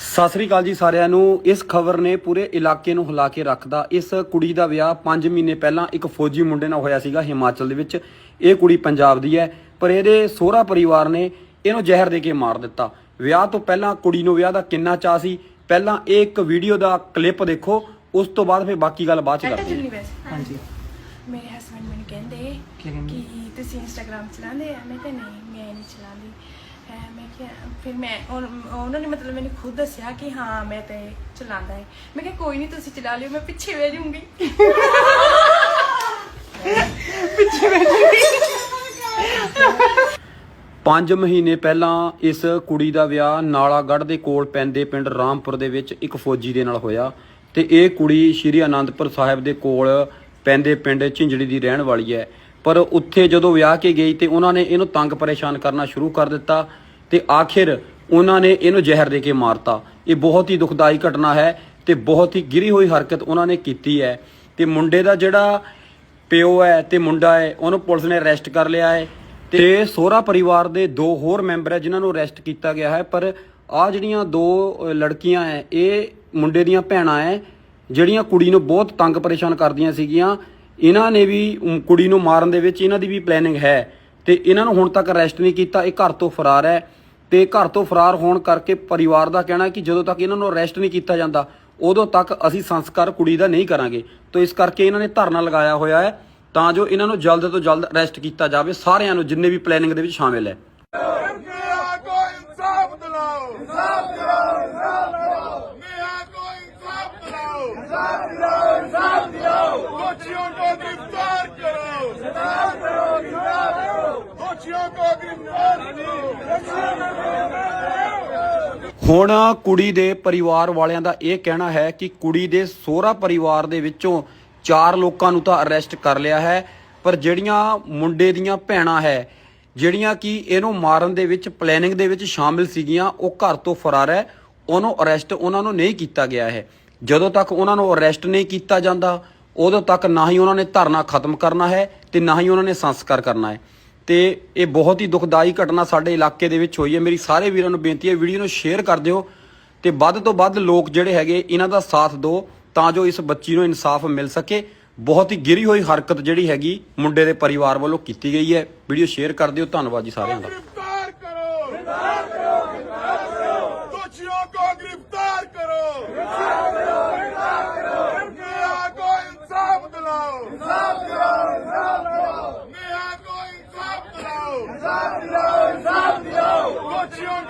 ਸਤਿ ਸ੍ਰੀ ਅਕਾਲ ਜੀ ਸਾਰਿਆਂ ਨੂੰ। ਇਸ ਖਬਰ ਨੇ ਪੂਰੇ ਇਲਾਕੇ ਨੂੰ ਹਿਲਾ ਕੇ ਰੱਖਦਾ। ਇਸ ਕੁੜੀ ਦਾ ਵਿਆਹ 5 ਮਹੀਨੇ ਪਹਿਲਾਂ ਇੱਕ ਫੌਜੀ ਮੁੰਡੇ ਨਾਲ ਹੋਇਆ ਸੀਗਾ ਹਿਮਾਚਲ ਦੇ ਵਿੱਚ। ਇਹ ਕੁੜੀ ਪੰਜਾਬ ਦੀ ਹੈ ਪਰ ਇਹਦੇ ਸਹੁਰਾ ਪਰਿਵਾਰ ਨੇ ਇਹਨੂੰ ਜ਼ਹਿਰ ਦੇ ਕੇ ਮਾਰ ਦਿੱਤਾ। ਵਿਆਹ ਤੋਂ ਪਹਿਲਾਂ ਕੁੜੀ ਨੂੰ ਵਿਆਹ ਦਾ ਕਿੰਨਾ ਚਾਹ ਸੀ ਪਹਿਲਾਂ ਇਹ ਇੱਕ ਵੀਡੀਓ ਦਾ ਕਲਿੱਪ ਦੇਖੋ ਉਸ ਤੋਂ ਬਾਅਦ ਫਿਰ ਬਾਕੀ ਗੱਲ ਬਾਅਦ ਚ ਕਰਦੇ ਹਾਂ। ਹਾਂਜੀ। ਮੇਰੇ ਹਸਬੰਡ ਮੈਨੂੰ ਕਹਿੰਦੇ ਕੀ ਤੁਸੀਂ ਇੰਸਟਾਗ੍ਰam ਚਲਾਉਂਦੇ ਆ? ਮੈਂ ਕਿਹਾ ਨਹੀਂ ਮੈਂ ਨਹੀਂ ਚਲਾਉਂਦੀ। ਐ ਮੈਂ ਕਿਹਾ, ਫਿਰ ਮੈਂ ਉਹ- ਉਹਨਾਂ ਨੇ ਮਤਲਬ ਮੈਨੂੰ ਖੁਦ ਦੱਸਿਆ ਕਿ ਹਾਂ, ਮੈਂ ਤੇ ਚਲਾਉਂਦਾ ਹੈ ਮੈਂ ਕਿਹਾ, ਕੋਈ ਨਹੀਂ ਤੁਸੀਂ ਚਲਾ ਲਿਓ, ਮੈਂ ਪਿੱਛੇ ਬਹਿ ਜਾਊਂਗੀ। 5 ਮਹੀਨੇ ਪਹਿਲਾਂ ਇਸ ਕੁੜੀ ਦਾ ਵਿਆਹ ਨਾਲਾਗੜ੍ਹ ਦੇ ਕੋਲ ਪੈਂਦੇ ਪਿੰਡ ਰਾਮਪੁਰ ਦੇ ਵਿੱਚ ਇੱਕ ਫੌਜੀ ਦੇ ਨਾਲ ਹੋਇਆ ਤੇ ਇਹ ਕੁੜੀ ਸ਼੍ਰੀ ਅਨੰਦਪੁਰ ਸਾਹਿਬ ਦੇ ਕੋਲ ਪੈਂਦੇ ਪਿੰਡ ਝਿੰਜੜੀ ਦੀ ਰਹਿਣ ਵਾਲੀ ਹੈ। ਪਰ ਉੱਥੇ ਜਦੋਂ ਵਿਆਹ ਕੇ ਗਈ ਤੇ ਉਹਨਾਂ ਨੇ ਇਹਨੂੰ ਤੰਗ ਪਰੇਸ਼ਾਨ ਕਰਨਾ ਸ਼ੁਰੂ ਕਰ ਦਿੱਤਾ। ਤੇ ਆਖਿਰ ਉਹਨਾਂ ਨੇ ਇਹਨੂੰ ਜ਼ਹਿਰ ਦੇ ਕੇ ਮਾਰਤਾ। ਇਹ ਬਹੁਤ ਹੀ ਦੁਖਦਾਈ ਘਟਨਾ ਹੈ ਤੇ ਬਹੁਤ ਹੀ ਗਿਰੀ ਹੋਈ ਹਰਕਤ ਉਹਨਾਂ ਨੇ ਕੀਤੀ ਹੈ। ਤੇ ਮੁੰਡੇ ਦਾ ਜਿਹੜਾ ਪਿਓ ਹੈ ਤੇ ਮੁੰਡਾ ਹੈ, ਉਹਨੂੰ ਪੁਲਿਸ ਨੇ ਅਰੈਸਟ ਕਰ ਲਿਆ ਹੈ ਤੇ ਸੋਹਰਾ ਪਰਿਵਾਰ ਦੇ ਦੋ ਹੋਰ ਮੈਂਬਰ ਹੈ ਜਿਨ੍ਹਾਂ ਨੂੰ ਅਰੈਸਟ ਕੀਤਾ ਗਿਆ ਹੈ। ਪਰ ਆ ਜਿਹੜੀਆਂ ਦੋ ਲੜਕੀਆਂ ਹੈ, ਇਹ ਮੁੰਡੇ ਦੀਆਂ ਭੈਣਾਂ ਹੈ, ਜਿਹੜੀਆਂ ਕੁੜੀ ਨੂੰ ਬਹੁਤ ਤੰਗ ਪਰੇਸ਼ਾਨ ਕਰਦੀਆਂ ਸੀਗੀਆਂ, ਇਹਨਾਂ ਨੇ ਵੀ ਕੁੜੀ ਨੂੰ ਮਾਰਨ ਦੇ ਵਿੱਚ ਇਹਨਾਂ ਦੀ ਵੀ ਪਲੈਨਿੰਗ ਹੈ। ਤੇ ਇਹਨਾਂ ਨੂੰ ਹੁਣ ਤੱਕ ਅਰੈਸਟ ਨਹੀਂ ਕੀਤਾ, ਇਹ ਘਰ ਤੋਂ ਫਰਾਰ ਹੈ। ਤੇ ਘਰ ਤੋਂ ਫਰਾਰ ਹੋਣ ਕਰਕੇ ਪਰਿਵਾਰ ਦਾ ਕਹਿਣਾ ਕਿ ਜਦੋਂ ਤੱਕ ਇਹਨਾਂ ਨੂੰ ਅਰੈਸਟ ਨਹੀਂ ਕੀਤਾ ਜਾਂਦਾ ਉਦੋਂ ਤੱਕ ਅਸੀਂ ਸੰਸਕਾਰ ਕੁੜੀ ਦਾ ਨਹੀਂ ਕਰਾਂਗੇ ਤੋਂ ਇਸ ਕਰਕੇ ਇਹਨਾਂ ਨੇ ਧਰਨਾ ਲਗਾਇਆ ਹੋਇਆ ਹੈ ਤਾਂ ਜੋ ਇਹਨਾਂ ਨੂੰ ਜਲਦ ਤੋਂ ਜਲਦ ਅਰੈਸਟ ਕੀਤਾ ਜਾਵੇ ਸਾਰਿਆਂ ਨੂੰ ਜਿੰਨੇ ਵੀ ਪਲੈਨਿੰਗ ਦੇ ਵਿੱਚ ਸ਼ਾਮਿਲ ਹੈ ਕੋਚੀਆਂ ਕੋ ਗ੍ਰਿਫਤਾਰ ਕਰੋ ਗ੍ਰਿਫਤਾਰ ਕਰੋ ਗ੍ਰਿਫਤਾਰ ਕਰੋ ਕੋਚੀਆਂ ਕੋ ਹੁਣ ਕੁੜੀ ਦੇ ਪਰਿਵਾਰ ਵਾਲਿਆਂ ਦਾ ਇਹ ਕਹਿਣਾ ਹੈ ਕਿ ਕੁੜੀ ਦੇ ਸਹੁਰਾ ਪਰਿਵਾਰ ਦੇ ਵਿੱਚੋਂ ਚਾਰ ਲੋਕਾਂ ਨੂੰ ਤਾਂ ਅਰੈਸਟ ਕਰ ਲਿਆ ਹੈ, ਪਰ ਜਿਹੜੀਆਂ ਮੁੰਡੇ ਦੀਆਂ ਭੈਣਾਂ ਹੈ, ਜਿਹੜੀਆਂ ਕਿ ਇਹਨੂੰ ਮਾਰਨ ਦੇ ਵਿੱਚ ਪਲੈਨਿੰਗ ਦੇ ਵਿੱਚ ਸ਼ਾਮਿਲ ਸੀਗੀਆਂ, ਉਹ ਘਰ ਤੋਂ ਫਰਾਰ ਹੈ, ਉਹਨੂੰ ਅਰੈਸਟ ਉਹਨਾਂ ਨੂੰ ਨਹੀਂ ਕੀਤਾ ਗਿਆ ਹੈ। ਜਦੋਂ ਤੱਕ ਉਹਨਾਂ ਨੂੰ ਅਰੈਸਟ ਨਹੀਂ ਕੀਤਾ ਜਾਂਦਾ, ਉਦੋਂ ਤੱਕ ਨਾ ਹੀ ਉਹਨਾਂ ਨੇ ਧਰਨਾ ਖਤਮ ਕਰਨਾ ਹੈ ਤੇ ਨਾ ਹੀ ਉਹਨਾਂ ਨੇ ਸੰਸਕਾਰ ਕਰਨਾ ਹੈ। ਤੇ ਇਹ ਬਹੁਤ ਹੀ ਦੁਖਦਾਈ ਘਟਨਾ ਸਾਡੇ ਇਲਾਕੇ ਦੇ ਵਿੱਚ ਹੋਈ ਹੈ। ਮੇਰੀ ਸਾਰੇ ਵੀਰਾਂ ਨੂੰ ਬੇਨਤੀ ਹੈ, ਵੀਡੀਓ ਨੂੰ ਸ਼ੇਅਰ ਕਰ ਦਿਓ ਤੇ ਵੱਧ ਤੋਂ ਵੱਧ ਲੋਕ ਜਿਹੜੇ ਹੈਗੇ, ਇਹਨਾਂ ਦਾ ਸਾਥ ਦਿਓ ਤਾਂ ਜੋ ਇਸ ਬੱਚੀ ਨੂੰ ਇਨਸਾਫ ਮਿਲ ਸਕੇ। ਬਹੁਤ ਹੀ ਗਿਰੀ ਹੋਈ ਹਰਕਤ ਜਿਹੜੀ ਹੈਗੀ ਮੁੰਡੇ ਦੇ ਪਰਿਵਾਰ ਵੱਲੋਂ ਕੀਤੀ ਗਈ ਹੈ। ਵੀਡੀਓ ਸ਼ੇਅਰ ਕਰ ਦਿਓ। ਧੰਨਵਾਦ ਜੀ ਸਾਰਿਆਂ ਦਾ। Nación